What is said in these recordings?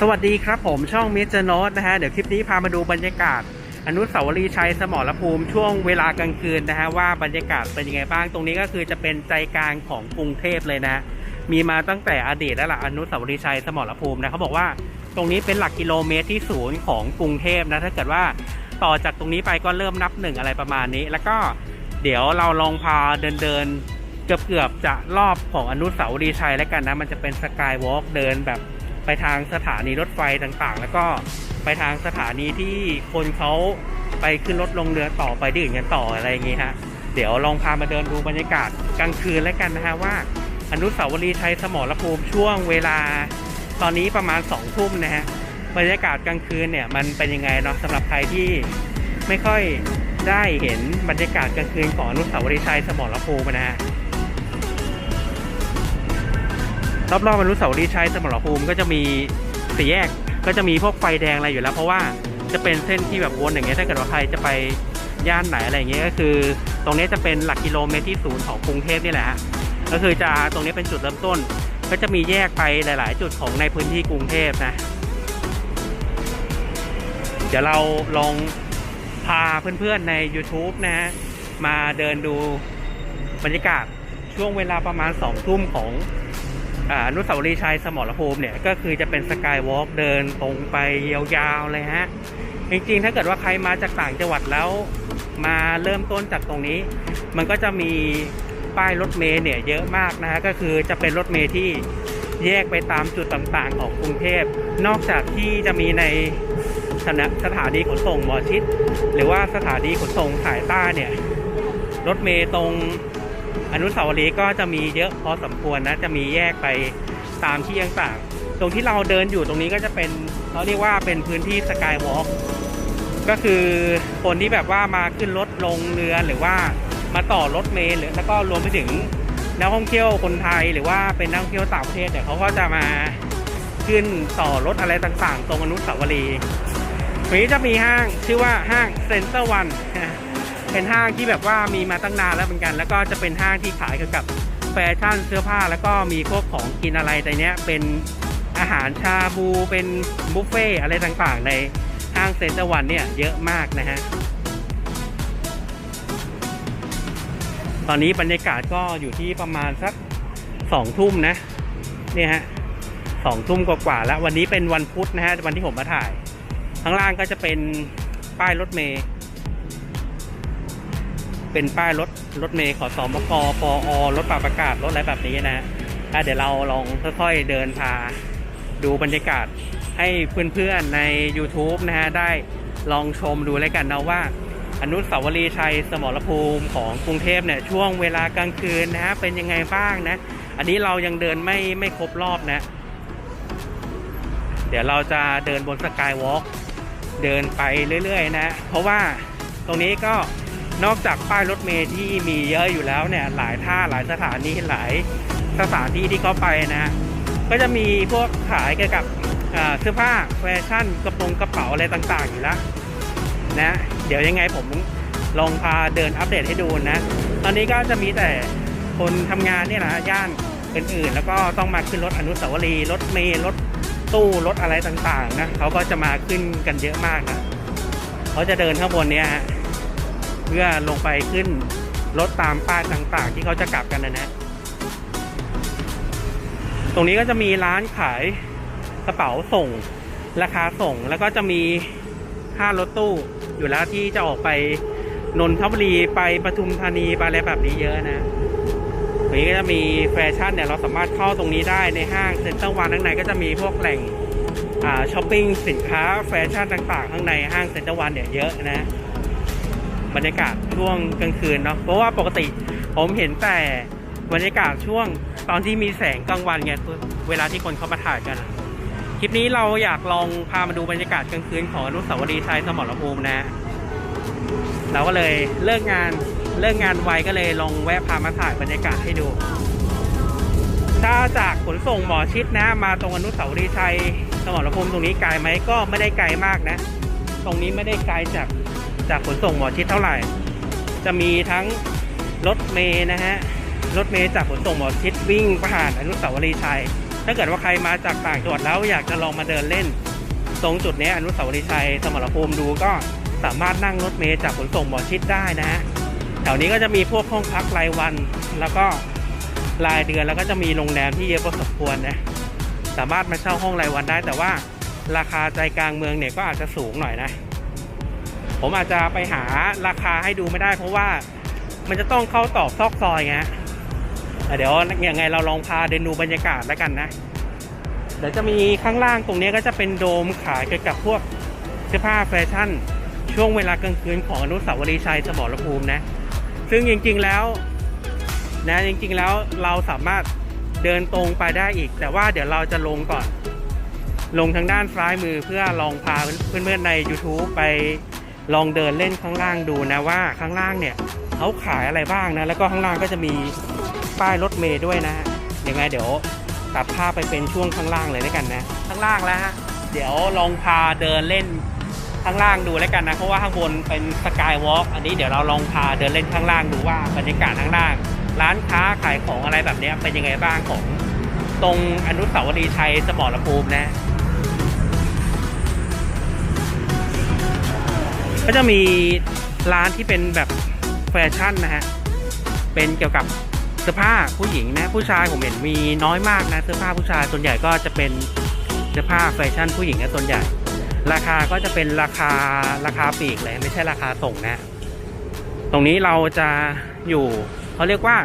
สวัสดีครับผมช่องมิสเตอร์โนตนะฮะ เดี๋ยวคลิปนี้พามาดูบรรยากาศ อนุสาวรีย์ชัยสมรภูมิช่วงเวลากลางคืนนะฮะ ว่าบรรยากาศเป็นยังไงบ้างตรงนี้ก็คือจะเป็นใจกลางของกรุงเทพเลยนะ มีมาตั้งแต่อดีตแล้วล่ะอนุสาวรีย์ชัยสมรภูมินะเขาบอกว่าตรงนี้เป็นหลักกิโลเมตรที่ศูนย์ของกรุงเทพนะถ้าเกิดว่าต่อจากตรงนี้ไปก็เริ่มนับหนึ่งอะไรประมาณนี้ แล้วก็เดี๋ยวเราลองพาเดินเดินเกือบเกือบจะรอบของอนุสาวรีย์ชัยแล้วกันนะมันจะเป็นสกายวอล์กเดินแบบ ไปทางสถานีรถไฟต่างๆ แล้วก็ไปทางสถานีที่คนเขาไปขึ้นรถลงเรือต่อไปดื่มกันต่ออะไรอย่างงี้ฮะเดี๋ยวลองพามาเดินดูบรรยากาศกลางคืนแล้วกันนะฮะว่า อนุสาวรีย์ชัยสมรภูมิช่วงเวลา ตอนนี้ประมาณสองทุ่มนะฮะบรรยากาศกลางคืนเนี่ยมันเป็นยังไงเนาะสำหรับใครที่ไม่ค่อยได้เห็นบรรยากาศกลางคืนของอนุสาวรีย์ชัยสมรภูมินะฮะ รอบๆอนุสาวรีย์ชัยสมรภูมิก็จะมีสี่แยกก็จะมีพวกไฟแดงอะไรอยู่แล้ว เพราะว่าจะเป็นเส้นที่แบบวนอย่างเงี้ยถ้าเกิดว่าใครจะไปย่านไหนอะไรอย่างเงี้ยก็คือ ตรงนี้จะเป็นหลักกิโลเมตรที่ศูนย์ของกรุงเทพนี่แหละฮะก็คือจะตรงนี้เป็นจุดเริ่มต้น ก็จะมีแยกไปหลาย ๆ จุดของในพื้นที่กรุงเทพนะ เดี๋ยวเราลองพาเพื่อน ๆ ใน YouTube นะฮะมาเดินดูบรรยากาศช่วงเวลาประมาณสองทุ่มของ อนุสาวรีย์ชัยสมรภูมิเนี่ยก็คือจะเป็นสกายวอล์กเดินตรงไปยาวๆเลยฮะ จริงๆ ถ้าเกิดว่าใครมาจากต่างจังหวัดแล้วมาเริ่มต้นจากตรงนี้ มันก็จะมีป้ายรถเมล์เนี่ยเยอะมากนะฮะก็คือจะเป็นรถเมล์ที่แยกไปตามจุดต่างๆของกรุงเทพ นอกจากที่จะมีในสถาสถานีขนส่งหมอชิด หรือว่าสถานีขนส่งสายใต้เนี่ยรถเมล์ตรง อนุสาวรีย์ก็จะมีเยอะพอสมควรนะ จะมีแยกไปตามที่ต่างๆ ตรงที่เราเดินอยู่ตรงนี้ก็จะเป็นเขาเรียกว่าเป็นพื้นที่สกายวอล์กก็คือคนที่แบบว่ามาขึ้นรถลงเรือหรือว่ามาต่อรถเมล์หรือแล้วก็รวมไปถึงนักท่องเที่ยวคนไทยหรือว่าเป็นนักท่องเที่ยวต่างประเทศเนี่ยเขาก็จะมาขึ้นต่อรถอะไรต่างๆ ตรงอนุสาวรีย์ตรงนี้จะมีห้างชื่อว่าห้างเซ็นเตอร์วัน เป็นห้างที่แบบว่ามีมาตั้งนานแล้วเหมือนกัน แล้วก็จะเป็นห้างที่ขายเกี่ยวกับแฟชั่นเสื้อผ้าแล้วก็มีพวกของกินอะไรในเนี้ยเป็นอาหารชาบูเป็นบุฟเฟ่อะไรต่างๆ ในห้างเซ็นเตอร์วันเนี่ยเยอะมากนะฮะตอนนี้บรรยากาศก็อยู่ที่ประมาณสักสองทุ่มนะเนี่ยฮะสองทุ่มกว่าๆแล้ววันนี้เป็นวันพุธนะฮะวันที่ผมมาถ่าย ข้างล่างก็จะเป็นป้ายรถเมย์ เป็นป้ายรถรถเมย์ขอสอมกปอรถปรับอากาศรถอะไรแบบนี้นะเดี๋ยวเราลองค่อยๆเดินพาดูบรรยากาศให้เพื่อนๆใน YouTube นะฮะได้ลองชมดูแล้วกันนะว่า อนุสาวรีย์ชัยสมรภูมิของกรุงเทพเนี่ยช่วงเวลากลางคืนนะฮะเป็นยังไงบ้างนะ อันนี้เรายังเดินไม่ไม่ครบรอบนะ เดี๋ยวเราจะเดินบนสกายวอล์กเดินไปเรื่อยๆนะ เพราะว่าตรงนี้ก็ นอกจากป้ายรถเมล์ที่มีเยอะอยู่แล้วเนี่ยหลายท่าหลายสถานีหลายสถานที่ที่เขาไปนะ ก็จะมีพวกขายเกี่ยวกับเสื้อผ้าแฟชั่นกระโปรงกระเป๋าอะไรต่างๆอยู่แล้วนะเดี๋ยวยังไงผมลองพาเดินอัปเดตให้ดูนะ ตอนนี้ก็จะมีแต่คนทำงานเนี่ยแหละย่านอื่นๆ แล้วก็ต้องมาขึ้นรถอนุสาวรีย์รถเมล์รถตู้รถอะไรต่างๆนะเขาก็จะมาขึ้นกันเยอะมากนะเขาจะเดินข้างบนเนี้ยฮะ เพื่อลงไปขึ้นรถตามป้ายต่างๆ ที่เขาจะกลับกันนะนะตรงนี้ก็จะมีร้านขายกระเป๋าส่ง ราคาส่งแล้วก็จะมีค่ารถตู้อยู่แล้วที่จะออกไปนนทบุรีไปปทุมธานีไปอะไรแบบนี้เยอะนะตรงนี้ก็จะมีแฟชั่นเนี่ยเราสามารถเข้าตรงนี้ได้ในห้างเซ็นเตอร์วันข้างในก็จะมีพวกแหล่งอ่าช้อปปิ้งสินค้าแฟชั่นต่างๆ ข้างในห้างเซ็นเตอร์วันเนี่ยเยอะนะ บรรยากาศช่วงกลางคืนเนาะเพราะว่าปกติผมเห็นแต่บรรยากาศช่วงตอนที่มีแสงกลางวันไงเวลาที่คนเขามาถ่ายกันคลิปนี้เราอยากลองพามาดูบรรยากาศกลางคืนของอนุสาวรีย์ชัยสมรภูมินะ เราก็เลยเลิกงานเลิกงานไวก็เลยลองแวะพามาถ่ายบรรยากาศให้ดูถ้าจากขนส่งหมอชิดนะ มาตรงอนุสาวรีย์ชัยสมรภูมิตรงนี้ไกลไหมก็ไม่ได้ไกลมากนะ ตรงนี้ไม่ได้ไกลจาก จากขนส่งหมอชิดเท่าไหร่ จะมีทั้งรถเมย์นะฮะ รถเมย์จากขนส่งหมอชิดวิ่งผ่านอนุสาวรีย์ชัย ถ้าเกิดว่าใครมาจากต่างจังหวัดแล้วอยากจะลองมาเดินเล่น ตรงจุดนี้อนุสาวรีย์ชัยสมรภูมิดูก็สามารถนั่งรถเมล์จากขนส่งหมอชิดได้นะฮะ แถวนี้ก็จะมีพวกห้องพักรายวัน แล้วก็รายเดือนแล้วก็จะมีโรงแรมที่เยอะพอสมควรนะ สามารถมาเช่าห้องรายวันได้แต่ว่าราคาใจกลางเมืองเนี่ยก็อาจจะสูงหน่อยนะ ผมอาจจะไปหาราคาให้ดูไม่ได้ เพราะว่ามันจะต้องเข้าตอกซอกซอยไงเดี๋ยวยังไงเราลองพาเดินดูบรรยากาศแล้วกันนะเดี๋ยวจะมีข้างล่างตรงนี้ก็จะเป็นโดมขายเกี่ยวกับพวกเสื้อผ้าแฟชั่น ช่วงเวลากลางคืนของอนุสาวรีย์ชัยสมรภูมินะ ซึ่งจริง ๆแล้วนะจริง ๆแล้วเราสามารถเดินตรงไปได้อีก แต่ว่าเดี๋ยวเราจะลงก่อน ลงทางด้านซ้ายมือเพื่อลองพาเพื่อนๆใน YouTube ไป ลองเดินเล่นข้างล่างดูนะว่าข้างล่างเนี่ยเขาขายอะไรบ้างนะ แล้วก็ข้างล่างก็จะมีป้ายรถเมย์ด้วยนะยังไงเดี๋ยวตัดภาพไปเป็นช่วงข้างล่างเลยแล้วกันนะ ข้างล่างแล้วฮะเดี๋ยวลองพาเดินเล่นข้างล่างดูแล้วกันนะเพราะว่าข้างบนเป็นสกายวอล์กอันนี้เดี๋ยวเราลองพาเดินเล่นข้างล่างดูว่าบรรยากาศข้างล่าง ร้านค้าขายของอะไรแบบนี้เป็นยังไงบ้างของตรงอนุสาวรีย์ชัยสมรภูมินะ ก็จะมีร้านที่เป็นแบบแฟชั่นนะฮะ เป็นเกี่ยวกับเสื้อผ้าผู้หญิงนะ ผู้ชายผมเห็นมีน้อยมากนะเสื้อผ้าผู้ชายส่วนใหญ่ก็จะเป็นเสื้อผ้าแฟชั่นผู้หญิงนะส่วนใหญ่ ราคาก็จะเป็นราคาราคาปีกเลยไม่ใช่ราคาส่งนะ ตรงนี้เราจะอยู่เขาเรียกว่า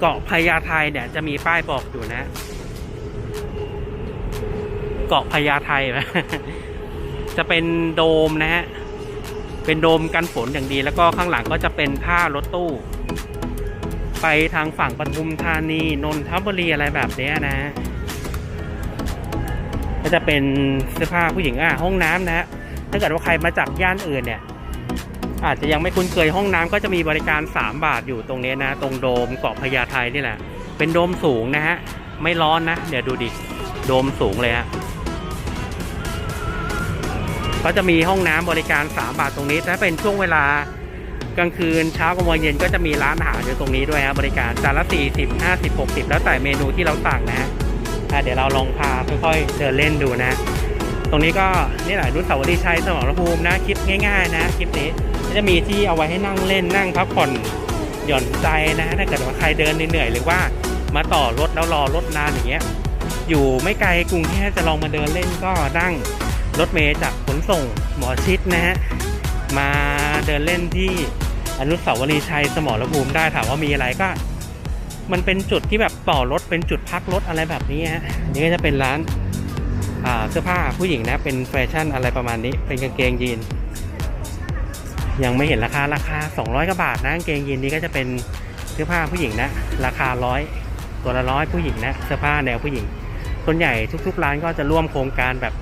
เกาะพญาไทเนี่ยจะมีป้ายบอกอยู่นะ เกาะพญาไทนะจะเป็นโดมนะฮะ เป็นโดมกันฝนอย่างดี แล้วก็ข้างหลังก็จะเป็นท่ารถตู้ ไปทางฝั่งปทุมธานีนนทบุรีอะไรแบบเนี้ยนะ ก็จะเป็นเสื้อผ้าผู้หญิงอะห้องน้ำนะฮะถ้าเกิดว่าใครมาจากย่านอื่นเนี่ย อาจจะยังไม่คุ้นเคยห้องน้ำก็จะมีบริการ 3 บาทอยู่ตรงนี้นะ ตรงโดมเกาะพญาไทนี่แหละ เป็นโดมสูงนะฮะ ไม่ร้อนนะ เดี๋ยวดูดิ โดมสูงเลยฮะ ก็จะมีห้องน้ำบริการ 3 บาทตรงนี้ ถ้าเป็นช่วงเวลากลางคืนเช้ากลางวันเย็นก็จะมีร้านอาหารอยู่ตรงนี้ด้วยฮะบบริการจานละ 40 50 60 แล้วแต่เมนูที่เราสั่งนะะอ่เดี๋ยวเราลองพาค่อยๆเดินเล่นดูนะ ตรงนี้ก็นี่แหละรุ่นสาวรีย์ชัยสมรภูมินะคลิปง่าย ๆ นะคลิปนี้จะมีที่เอาไว้ให้นั่งเล่นนั่งพักผ่อนหย่อนใจนะถ้าเกิดว่าใครเดินเหนื่อยๆหรือว่ามาต่อรถแล้วรอรถนานอย่างเงี้ยอยู่ไม่ไกลกรุงเทพจะลองมาเดินเล่นก็นั่ง รถเมล์จากขนส่งหมอชิดนะฮะมาเดินเล่นที่อนุสาวรีย์ชัยสมรภูมิได้ถามว่ามีอะไรก็ มันเป็นจุดที่แบบต่อรถเป็นจุดพักรถอะไรแบบนี้ฮะนี่ก็จะเป็นร้านเสื้อผ้าผู้หญิงนะเป็นแฟชั่นอะไรประมาณนี้ เป็นกางเกงยีน ยังไม่เห็นราคาราคา 200กว่าบาทนะกางเกงยีนนี้ก็จะเป็นเสื้อผ้าผู้หญิงนะ ราคาร้อยตัวละร้อยผู้หญิงนะเสื้อผ้าแนวผู้หญิงส่วนใหญ่ทุก ๆ ร้านก็จะร่วมโครงการแบบ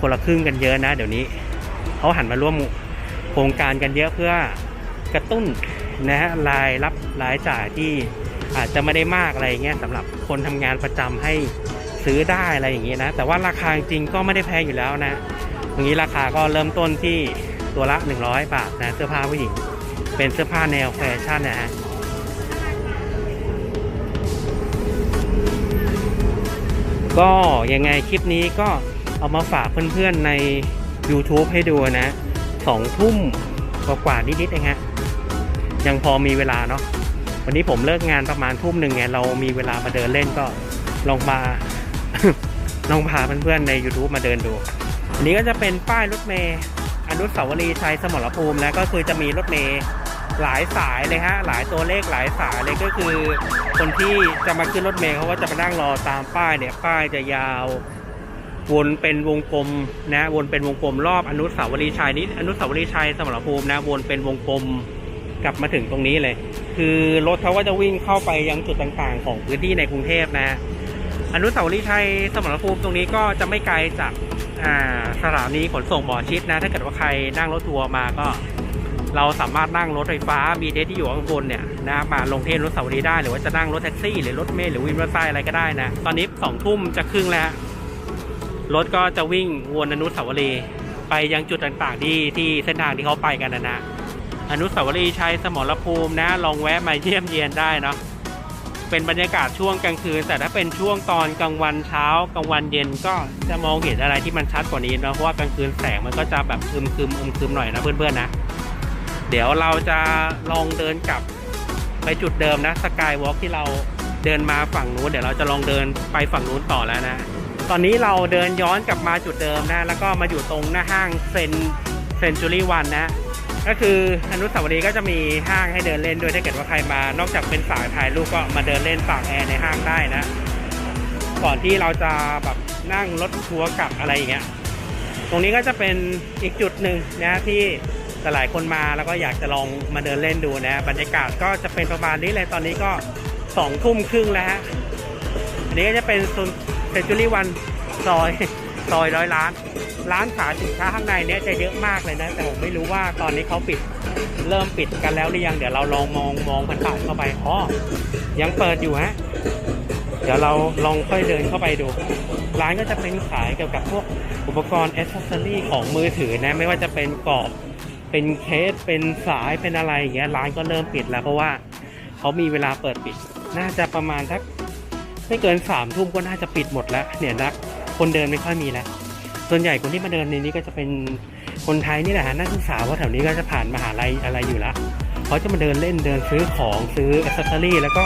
คนละครึ่งกันเยอะนะ เดี๋ยวนี้เขาหันมาร่วมโครงการกันเยอะเพื่อกระตุ้นนะฮะรายรับรายจ่ายที่อาจจะไม่ได้มากอะไรอย่างเงี้ยสำหรับคนทำงานประจำให้ซื้อได้อะไรอย่างเงี้ยนะ แต่ว่าราคาจริงก็ไม่ได้แพงอยู่แล้วนะตรงนี้ราคาก็เริ่มต้นที่ตัวละ 100 บาทนะเสื้อผ้าผู้หญิง เป็นเสื้อผ้าแนวแฟชั่นนะฮะก็ยังไงคลิปนี้ก็ เอามาฝากเพื่อนๆใน YouTube ให้ดูนะสองทุ่มกว่าๆนิดๆเองฮะยังพอมีเวลาเนาะวันนี้ผมเลิกงานประมาณทุ่มหนึ่งไงเรามีเวลามาเดินเล่นก็ลองมาลองพาเพื่อนๆใน YouTube มาเดินดู อันนี้ก็จะเป็นป้ายรถเมย์อนุสาวรีย์ชัยสมรภูมิแล้วก็คือจะมีรถเมย์หลายสายเลยฮะหลายตัวเลขหลายสายเลยก็คือ คนที่จะมาขึ้นรถเมย์เขาก็จะมานั่งรอตามป้ายเนี่ยป้ายจะยาว วนเป็นวงกลมนะวนเป็นวงกลมรอบอนุสาวรีย์ชัยนี้อนุสาวรีย์ชัยสมรภูมินะวนเป็นวงกลมกลับมาถึงตรงนี้เลย คือรถเขาก็จะวิ่งเข้าไปยังจุดต่างๆ ของพื้นที่ในกรุงเทพนะ อนุสาวรีย์ชัยสมรภูมิตรงนี้ก็จะไม่ไกลจากอ่าสถานีขนส่งหมอชิดนะ ถ้าเกิดว่าใครนั่งรถทัวร์มาก็ เราสามารถนั่งรถไฟฟ้ามีเดทที่อยู่ข้างบนเนี่ยนะมาลงเทศอนุสาวรีย์ได้หรือว่าจะนั่งรถแท็กซี่หรือรถเมล์หรือวินมอเตอร์ไซค์อะไรก็ได้นะ ตอนนี้สองทุ่มจะครึ่งแล้ว รถก็จะวิ่งวนอนุสาวรีย์ไปยังจุดต่างๆที่ที่เส้นทางที่เขาไปกันนะนะอนุสาวรีย์ชัยสมรภูมินะ ลองแวะมาเยี่ยมเยียนได้เนาะเป็นบรรยากาศช่วงกลางคืน แต่ถ้าเป็นช่วงตอนกลางวันเช้ากลางวันเย็นก็จะมองเห็นอะไรที่มันชัดกว่านี้นะเพราะว่ากลางคืนแสงมันก็จะแบบอึมครึมอึมครึมหน่อยนะเพื่อนๆนะ เดี๋ยวเราจะลองเดินกลับไปจุดเดิมนะสกายวอล์กที่เราเดินมาฝั่งนู้นเดี๋ยวเราจะลองเดินไปฝั่งนู้นต่อแล้วนะ ตอนนี้เราเดินย้อนกลับมาจุดเดิมนะ แล้วก็มาอยู่ตรงหน้าห้างเซนเซนจูรี่วันนะ ก็คืออนุสาวรีย์ก็จะมีห้างให้เดินเล่นด้วยถ้าเกิดว่าใครมา นอกจากเป็นสายถ่ายรูปก็มาเดินเล่นฝากแอร์ในห้างได้นะ ก่อนที่เราจะแบบนั่งรถทัวร์กลับอะไรอย่างเงี้ย ตรงนี้ก็จะเป็นอีกจุดหนึ่งนะที่หลายคนมาแล้วก็อยากจะลองมาเดินเล่นดูนะ บรรยากาศก็จะเป็นประมาณนี้เลยตอนนี้ก็สองทุ่มครึ่งแล้วฮะอันนี้ก็จะเป็น เซนจูรี่วันซอยซอยร้อยล้าน ร้านขายสินค้าข้างในเนี้ยจะเยอะมากเลยนะ แต่ผมไม่รู้ว่าตอนนี้เขาปิดเริ่มปิดกันแล้วหรือยังเดี๋ยวเราลองมองมองผ่านๆเข้าไปอ๋อยังเปิดอยู่ฮะเดี๋ยวเราลองค่อยเดินเข้าไปดู ร้านก็จะเป็นขายเกี่ยวกับพวกอุปกรณ์อ c เซสซอรี่ของมือถือนะไม่ว่าจะเป็นกรอบเป็นเคสเป็นสายเป็นอะไรอย่างเงี้ยร้านก็เริ่มปิดแล้วเพราะว่าเขามีเวลาเปิดปิด น่าจะประมาณทัก ไม่เกินสามทุ่มก็น่าจะปิดหมดแล้ว เนี่ยนักคนเดินไม่ค่อยมีแล้วส่วนใหญ่คนที่มาเดินในนี้ก็จะเป็นคนไทยนี่แหละนักศึกษาว่าแถวนี้ก็จะผ่านมหาลัยอะไรอยู่แล้วเขาจะมาเดินเล่นเดินซื้อของซื้ออ c เซสซอรี่ แล้วก็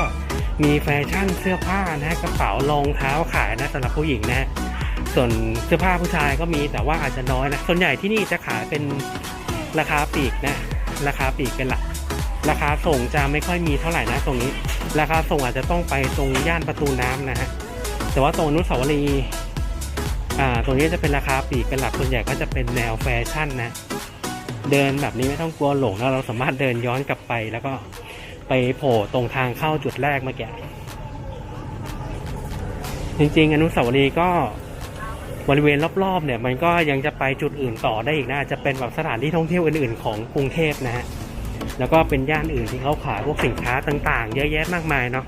มีแฟชั่นเสื้อผ้านะฮะกระเป๋ารองเท้าขายนะสำหรับผู้หญิงนะฮะส่วนเสื้อผ้าผู้ชายก็มีแต่ว่าอาจจะน้อยนะส่วนใหญ่ที่นี่จะขายเป็นราคาปลีกนะ ราคาปลีกเป็นหลักราคาส่งจะไม่ค่อยมีเท่าไหร่นะตรงนี้ ราคาส่งอาจจะต้องไปตรงย่านประตูน้ำนะฮะแต่ว่าตรงอนุสาวรีย์อ่าตรงนี้จะเป็นราคาปีกเป็นหลักส่วนใหญ่ก็จะเป็นแนวแฟชั่นนะ เดินแบบนี้ไม่ต้องกลัวหลงแล้วเราสามารถเดินย้อนกลับไป แล้วก็ไปโผล่ตรงทางเข้าจุดแรกเมื่อกี้จริง ๆ อนุสาวรีย์ก็บริเวณรอบๆเนี่ยมันก็ยังจะไปจุดอื่นต่อได้อีกนะจะเป็นแบบสถานที่ท่องเที่ยวอื่น ๆ ของกรุงเทพนะฮะ แล้วก็เป็นย่านอื่นที่เขาขายพวกสินค้าต่างๆ เยอะแยะมากมายเนาะ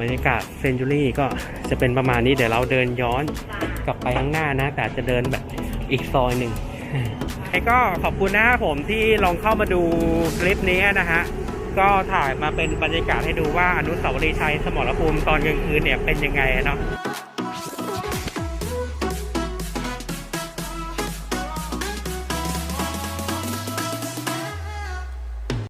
บรรยากาศเซนจูรี่ก็จะเป็นประมาณนี้เดี๋ยวเราเดินย้อนกลับไปข้างหน้านะแต่จะเดินแบบอีกซอยหนึ่งแล้ก็ขอบคุณนะผมที่ลองเข้ามาดูคลิปนี้นะฮะก็ถ่ายมาเป็นบรรยากาศให้ดูว่าอนุสาวรีย์ชัยสมรภูมิตอนกลางคืนเนี่ยเป็นยังไงเนาะ